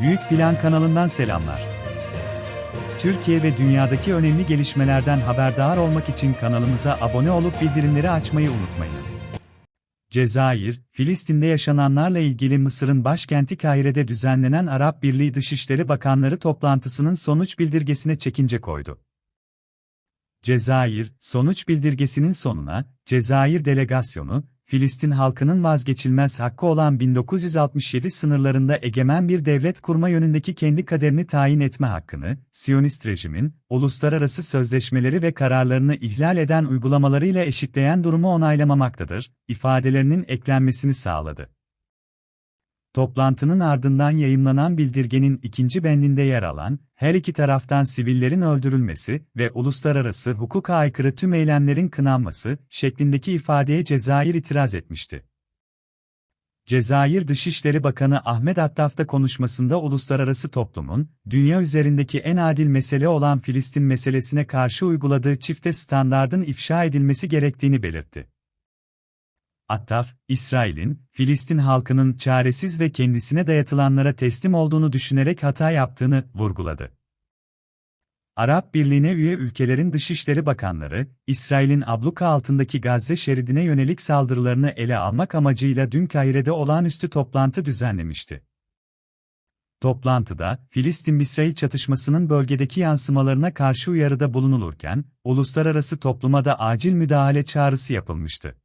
Büyük Plan kanalından selamlar. Türkiye ve dünyadaki önemli gelişmelerden haberdar olmak için kanalımıza abone olup bildirimleri açmayı unutmayınız. Cezayir, Filistin'de yaşananlarla ilgili Mısır'ın başkenti Kahire'de düzenlenen Arap Birliği Dışişleri Bakanları toplantısının sonuç bildirgesine çekince koydu. Cezayir, sonuç bildirgesinin sonuna, Cezayir delegasyonu, Filistin halkının vazgeçilmez hakkı olan 1967 sınırlarında egemen bir devlet kurma yönündeki kendi kaderini tayin etme hakkını, Siyonist rejimin, uluslararası sözleşmeleri ve kararlarını ihlal eden uygulamalarıyla eşitleyen durumu onaylamamaktadır, ifadelerinin eklenmesini sağladı. Toplantının ardından yayımlanan bildirgenin ikinci bendinde yer alan, her iki taraftan sivillerin öldürülmesi ve uluslararası hukuka aykırı tüm eylemlerin kınanması şeklindeki ifadeye Cezayir itiraz etmişti. Cezayir Dışişleri Bakanı Ahmet Attaf da konuşmasında uluslararası toplumun, dünya üzerindeki en adil mesele olan Filistin meselesine karşı uyguladığı çifte standardın ifşa edilmesi gerektiğini belirtti. Attaf, İsrail'in, Filistin halkının çaresiz ve kendisine dayatılanlara teslim olduğunu düşünerek hata yaptığını vurguladı. Arap Birliği'ne üye ülkelerin dışişleri bakanları, İsrail'in abluka altındaki Gazze şeridine yönelik saldırılarını ele almak amacıyla dün Kahire'de olağanüstü toplantı düzenlemişti. Toplantıda, Filistin-İsrail çatışmasının bölgedeki yansımalarına karşı uyarıda bulunulurken, uluslararası topluma acil müdahale çağrısı yapılmıştı.